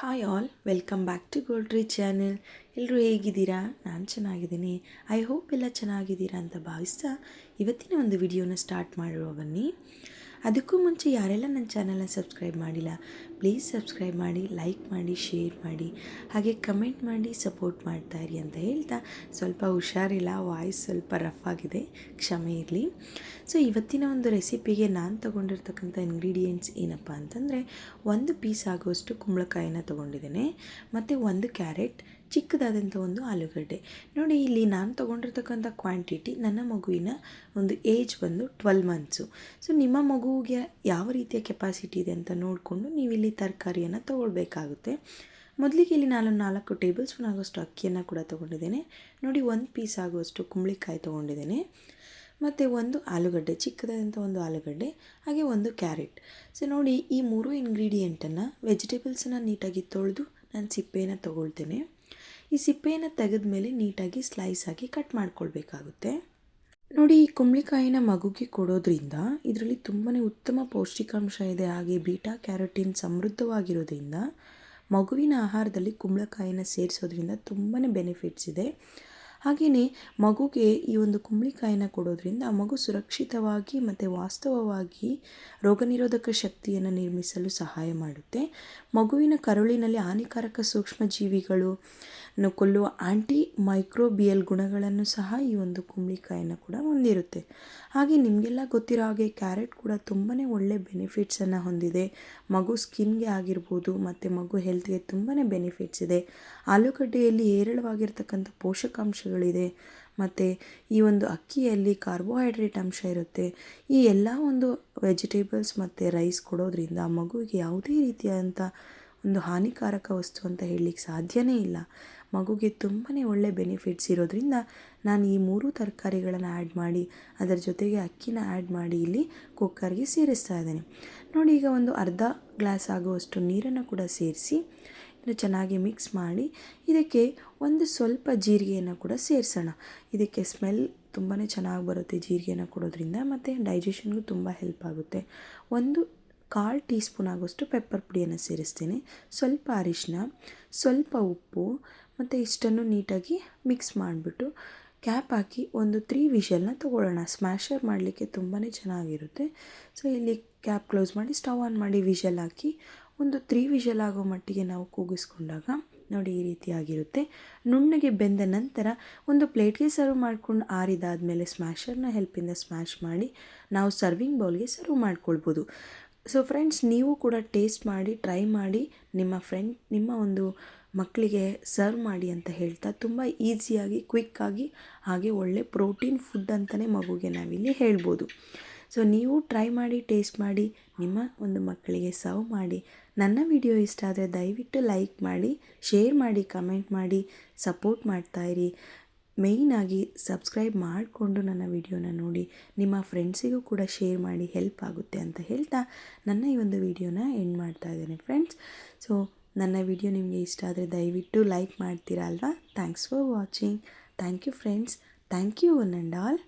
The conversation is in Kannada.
Hi all welcome back to ಗೋಲ್ಡ್ರಿ channel ಎಲ್ಲರೂ ಹೇಗಿದ್ದೀರಾ? ನಾನು ಚೆನ್ನಾಗಿದ್ದೀನಿ. ಐ ಹೋಪ್ ಎಲ್ಲ ಚೆನ್ನಾಗಿದ್ದೀರಾ ಅಂತ ಭಾವಿಸ್ತಾ ಇವತ್ತಿನ ಒಂದು ವಿಡಿಯೋನ ಸ್ಟಾರ್ಟ್ ಮಾಡಿರುವ ಬನ್ನಿ. ಅದಕ್ಕೂ ಮುಂಚೆ ಯಾರೆಲ್ಲ ನನ್ನ ಚಾನಲ್ನ ಸಬ್ಸ್ಕ್ರೈಬ್ ಮಾಡಿಲ್ಲ, ಪ್ಲೀಸ್ ಸಬ್ಸ್ಕ್ರೈಬ್ ಮಾಡಿ, ಲೈಕ್ ಮಾಡಿ, ಶೇರ್ ಮಾಡಿ, ಹಾಗೆ ಕಮೆಂಟ್ ಮಾಡಿ, ಸಪೋರ್ಟ್ ಮಾಡ್ತಾ ಇರಿ ಅಂತ ಹೇಳ್ತಾ ಸ್ವಲ್ಪ ಹುಷಾರಿಲ್ಲ, ವಾಯ್ಸ್ ಸ್ವಲ್ಪ ರಫ್ ಆಗಿದೆ, ಕ್ಷಮೆ ಇರಲಿ. ಸೊ, ಇವತ್ತಿನ ಒಂದು ರೆಸಿಪಿಗೆ ನಾನು ತೊಗೊಂಡಿರ್ತಕ್ಕಂಥ ಇಂಗ್ರೀಡಿಯೆಂಟ್ಸ್ ಏನಪ್ಪ ಅಂತಂದರೆ, ಒಂದು ಪೀಸ್ ಆಗುವಷ್ಟು ಕುಂಬಳಕಾಯಿನ ತೊಗೊಂಡಿದ್ದೇನೆ, ಮತ್ತು ಒಂದು ಕ್ಯಾರೆಟ್ ಚಿಕ್ಕದಾದಂಥ ಒಂದು ಆಲೂಗಡ್ಡೆ. ನೋಡಿ, ಇಲ್ಲಿ ನಾನು ತೊಗೊಂಡಿರ್ತಕ್ಕಂಥ ಕ್ವಾಂಟಿಟಿ ನನ್ನ ಮಗುವಿನ ಒಂದು ಏಜ್ ಬಂದು ಟ್ವೆಲ್ ಮಂತ್ಸು ಸೊ ನಿಮ್ಮ ಮಗುವಿಗೆ ಯಾವ ರೀತಿಯ ಕೆಪಾಸಿಟಿ ಇದೆ ಅಂತ ನೋಡಿಕೊಂಡು ನೀವು ಇಲ್ಲಿ ತರಕಾರಿಯನ್ನು ತೊಗೊಳ್ಬೇಕಾಗುತ್ತೆ. ಮೊದಲಿಗೆ ಇಲ್ಲಿ ನಾನು ನಾಲ್ಕು ಟೇಬಲ್ ಸ್ಪೂನ್ ಆಗೋಷ್ಟು ಅಕ್ಕಿಯನ್ನು ಕೂಡ ತೊಗೊಂಡಿದ್ದೇನೆ. ನೋಡಿ ಒಂದು ಪೀಸ್ ಆಗುವಷ್ಟು ಕುಂಬಳಿಕಾಯಿ ತೊಗೊಂಡಿದ್ದೇನೆ. ಮತ್ತು ಒಂದು ಆಲೂಗಡ್ಡೆ, ಚಿಕ್ಕದಾದಂಥ ಒಂದು ಆಲೂಗಡ್ಡೆ, ಹಾಗೆ ಒಂದು ಕ್ಯಾರೆಟ್ ಸೊ ನೋಡಿ, ಈ ಮೂರು ಇಂಗ್ರೀಡಿಯೆಂಟನ್ನು ವೆಜಿಟೇಬಲ್ಸನ್ನು ನೀಟಾಗಿ ತೊಳೆದು ನಾನು ಸಿಪ್ಪೆಯನ್ನು ತೊಗೊಳ್ತೇನೆ. ಈ ಸಿಪ್ಪೆಯನ್ನು ತೆಗೆದ ಮೇಲೆ ನೀಟಾಗಿ ಸ್ಲೈಸ್ ಆಗಿ ಕಟ್ ಮಾಡ್ಕೊಳ್ಬೇಕಾಗುತ್ತೆ. ನೋಡಿ, ಈ ಕುಂಬಳಿಕಾಯಿನ ಮಗುಗೆ ಕೊಡೋದ್ರಿಂದ ಇದರಲ್ಲಿ ತುಂಬಾ ಉತ್ತಮ ಪೌಷ್ಟಿಕಾಂಶ ಇದೆ. ಹಾಗೆ ಬೀಟಾ, ಕ್ಯಾರೋಟಿನ್ ಸಮೃದ್ಧವಾಗಿರೋದ್ರಿಂದ ಮಗುವಿನ ಆಹಾರದಲ್ಲಿ ಕುಂಬಳಕಾಯಿನ ಸೇರಿಸೋದ್ರಿಂದ ತುಂಬಾ ಬೆನಿಫಿಟ್ಸ್ ಇದೆ. ಹಾಗೆಯೇ ಮಗುಗೆ ಈ ಒಂದು ಕುಂಬಳಿಕಾಯಿನ ಕೊಡೋದ್ರಿಂದ ಮಗು ಸುರಕ್ಷಿತವಾಗಿ ಮತ್ತು ವಾಸ್ತವವಾಗಿ ರೋಗನಿರೋಧಕ ಶಕ್ತಿಯನ್ನು ನಿರ್ಮಿಸಲು ಸಹಾಯ ಮಾಡುತ್ತೆ. ಮಗುವಿನ ಕರುಳಿನಲ್ಲಿ ಹಾನಿಕಾರಕ ಸೂಕ್ಷ್ಮಜೀವಿಗಳು ಕೊಲ್ಲುವ ಆಂಟಿ ಮೈಕ್ರೋಬಿಯಲ್ ಗುಣಗಳನ್ನು ಸಹ ಈ ಒಂದು ಕುಂಬಳಿಕಾಯಿನ ಕೂಡ ಹೊಂದಿರುತ್ತೆ. ಹಾಗೆ ನಿಮಗೆಲ್ಲ ಗೊತ್ತಿರೋ ಹಾಗೆ ಕ್ಯಾರೆಟ್ ಕೂಡ ತುಂಬಾ ಒಳ್ಳೆ ಬೆನಿಫಿಟ್ಸನ್ನು ಹೊಂದಿದೆ. ಮಗು ಸ್ಕಿನ್ಗೆ ಆಗಿರ್ಬೋದು ಮತ್ತು ಮಗು ಹೆಲ್ತ್ಗೆ ತುಂಬಾ ಬೆನಿಫಿಟ್ಸ್ ಇದೆ. ಆಲೂಗಡ್ಡೆಯಲ್ಲಿ ಹೇರಳವಾಗಿರ್ತಕ್ಕಂಥ ಪೋಷಕಾಂಶಗಳಿದೆ ಮತ್ತು ಈ ಒಂದು ಅಕ್ಕಿಯಲ್ಲಿ ಕಾರ್ಬೋಹೈಡ್ರೇಟ್ ಅಂಶ ಇರುತ್ತೆ. ಈ ಎಲ್ಲ ಒಂದು ವೆಜಿಟೇಬಲ್ಸ್ ಮತ್ತು ರೈಸ್ ಕೊಡೋದ್ರಿಂದ ಮಗುವಿಗೆ ಯಾವುದೇ ರೀತಿಯಾದಂಥ ಒಂದು ಹಾನಿಕಾರಕ ವಸ್ತು ಅಂತ ಹೇಳಲಿಕ್ಕೆ ಸಾಧ್ಯವೇ ಇಲ್ಲ. ಮಗುಗೆ ತುಂಬಾ ಒಳ್ಳೆ ಬೆನಿಫಿಟ್ಸ್ ಇರೋದ್ರಿಂದ ನಾನು ಈ ಮೂರು ತರಕಾರಿಗಳನ್ನು ಆ್ಯಡ್ ಮಾಡಿ, ಅದರ ಜೊತೆಗೆ ಅಕ್ಕಿನ ಆ್ಯಡ್ ಮಾಡಿ ಇಲ್ಲಿ ಕುಕ್ಕರ್ಗೆ ಸೇರಿಸ್ತಾ ಇದ್ದೇನೆ. ನೋಡಿ ಈಗ ಒಂದು ಅರ್ಧ ಗ್ಲಾಸ್ ಆಗುವಷ್ಟು ನೀರನ್ನು ಕೂಡ ಸೇರಿಸಿ ಚೆನ್ನಾಗಿ ಮಿಕ್ಸ್ ಮಾಡಿ ಇದಕ್ಕೆ ಒಂದು ಸ್ವಲ್ಪ ಜೀರಿಗೆಯನ್ನು ಕೂಡ ಸೇರಿಸೋಣ. ಇದಕ್ಕೆ ಸ್ಮೆಲ್ ತುಂಬಾ ಚೆನ್ನಾಗಿ ಬರುತ್ತೆ ಜೀರಿಗೆಯನ್ನು ಕೊಡೋದ್ರಿಂದ ಮತ್ತು ಡೈಜೆಷನ್ಗೂ ತುಂಬ ಹೆಲ್ಪ್ ಆಗುತ್ತೆ. ಒಂದು ಕಾಲು ಟೀ ಸ್ಪೂನ್ ಆಗೋಷ್ಟು ಪೆಪ್ಪರ್ ಪುಡಿಯನ್ನು ಸೇರಿಸ್ತೀನಿ. ಸ್ವಲ್ಪ ಅರಿಶಿನ ಸ್ವಲ್ಪ ಉಪ್ಪು ಮತ್ತು ಇಷ್ಟನ್ನು ನೀಟಾಗಿ ಮಿಕ್ಸ್ ಮಾಡಿಬಿಟ್ಟು ಕ್ಯಾಪ್ ಹಾಕಿ ಒಂದು ತ್ರೀ ವಿಷಲ್ನ ತೊಗೊಳ್ಳೋಣ. ಸ್ಮ್ಯಾಶರ್ ಮಾಡಲಿಕ್ಕೆ ತುಂಬಾ ಚೆನ್ನಾಗಿರುತ್ತೆ. ಸೊ, ಇಲ್ಲಿ ಕ್ಯಾಪ್ ಕ್ಲೋಸ್ ಮಾಡಿ, ಸ್ಟವ್ ಆನ್ ಮಾಡಿ ವಿಷಲ್ ಹಾಕಿ ಒಂದು ತ್ರೀ ವಿಷಲ್ ಆಗೋ ಮಟ್ಟಿಗೆ ನಾವು ಕೂಗಿಸ್ಕೊಂಡಾಗ ನೋಡಿ ಈ ರೀತಿಯಾಗಿರುತ್ತೆ ನುಣ್ಣಗೆ ಬೆಂದ ನಂತರ ಒಂದು ಪ್ಲೇಟ್ಗೆ ಸರ್ವ್ ಮಾಡ್ಕೊಂಡು ಆರಿದಾದಮೇಲೆ ಸ್ಮ್ಯಾಶರ್ನ ಹೆಲ್ಪಿಂದ ಸ್ಮ್ಯಾಶ್ ಮಾಡಿ ನಾವು ಸರ್ವಿಂಗ್ ಬೌಲ್ಗೆ ಸರ್ವ್ ಮಾಡ್ಕೊಳ್ಬೋದು. ಸೊ, ಫ್ರೆಂಡ್ಸ್, ನೀವು ಕೂಡ ಟೇಸ್ಟ್ ಮಾಡಿ, ಟ್ರೈ ಮಾಡಿ ನಿಮ್ಮ ಫ್ರೆಂಡ್, ನಿಮ್ಮ ಒಂದು ಮಕ್ಕಳಿಗೆ ಸರ್ವ್ ಮಾಡಿ ಅಂತ ಹೇಳ್ತಾ ತುಂಬ ಈಸಿಯಾಗಿ ಕ್ವಿಕ್ಕಾಗಿ ಹಾಗೆ ಒಳ್ಳೆ ಪ್ರೋಟೀನ್ ಫುಡ್ ಅಂತಲೇ ಮಗುಗೆ ನಾವಿಲ್ಲಿ ಹೇಳ್ಬೋದು. ಸೊ ನೀವು ಟ್ರೈ ಮಾಡಿ ಟೇಸ್ಟ್ ಮಾಡಿ, ನಿಮ್ಮ ಒಂದು ಮಕ್ಕಳಿಗೆ ಸರ್ವ್ ಮಾಡಿ, ನನ್ನ ವಿಡಿಯೋ ಇಷ್ಟ ಆದರೆ ದಯವಿಟ್ಟು ಲೈಕ್ ಮಾಡಿ ಶೇರ್ ಮಾಡಿ ಕಮೆಂಟ್ ಮಾಡಿ ಸಪೋರ್ಟ್ ಮಾಡ್ತಾಯಿರಿ ಮೇಯ್ನಾಗಿ ಸಬ್ಸ್ಕ್ರೈಬ್ ಮಾಡಿಕೊಂಡು ನನ್ನ ವಿಡಿಯೋನ ನೋಡಿ, ನಿಮ್ಮ ಫ್ರೆಂಡ್ಸಿಗೂ ಕೂಡ ಶೇರ್ ಮಾಡಿ ಹೆಲ್ಪ್ ಆಗುತ್ತೆ ಅಂತ ಹೇಳ್ತಾ ನನ್ನ ಈ ಒಂದು ವಿಡಿಯೋನ ಎಂಡ್ ಮಾಡ್ತಾ ಇದ್ದೇನೆ ಫ್ರೆಂಡ್ಸ್ ಸೊ ನನ್ನ ವಿಡಿಯೋ ನಿಮಗೆ ಇಷ್ಟ ಆದರೆ ದಯವಿಟ್ಟು ಲೈಕ್ ಮಾಡ್ತೀರಾ ಅಲ್ವಾ? Thanks for watching thank you friends thank you one and all